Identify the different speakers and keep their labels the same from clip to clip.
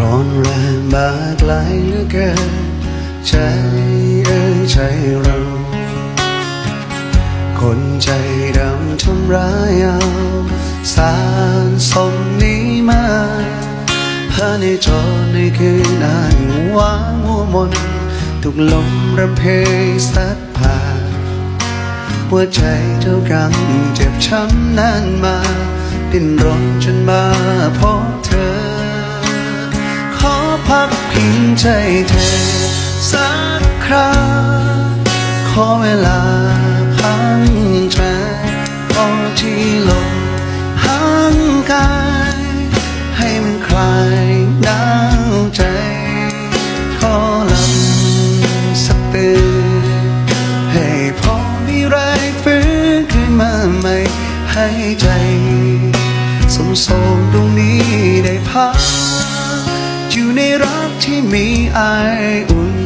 Speaker 1: ร้อนแรงบากไหลเหลือเกินใจเอ้ยใจเรา คนใจดำทำร้ายเอา สารสมนี้มาภายในจอในคืนนานหวางมัวมนถูกลมรำเพยสัดผ่านหัวใจเท่ากำเจ็บช้ำนานมา ดิ้นรนจนมาพบเธอ ขอพักพิงใจเธอ สักคราขอเวลาพักใจพอที่ลมห่างกายให้มันคลายหนาวใจ ขอลำสักเตือนให้พอมีแรงฟื้นขึ้นมาใหม่ให้ใจ สมสมตรงนี้ได้พักอยู่ในรักที่มีไออุ่น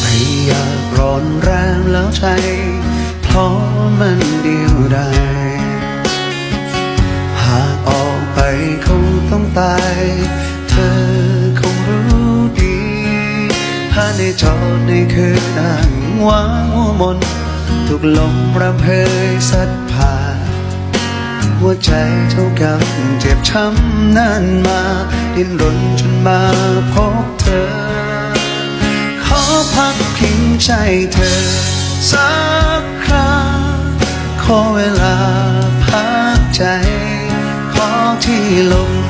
Speaker 1: ไม่อยากร้อนแรงแล้วใจเพราะมันเดียวดายหากออกไปคงต้องตาย เธอคงรู้ดีภายในจอในคืนนั่ง วางหัวมนถูกลมรำเพยสัดผ่านหัวใจเท่ากับเจ็บช้ำนานมา ดิ้นรนจนมาพบเธอ ขอพักพิงใจเธอ สักคราขอเวลาพักใจ ขอที่ลม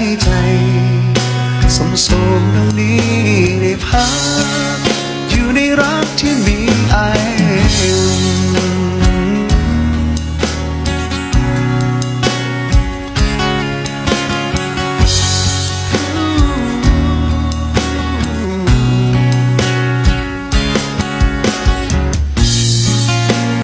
Speaker 1: ให้ใจสมสมตรงนี้ได้พักอยู่ในรักที่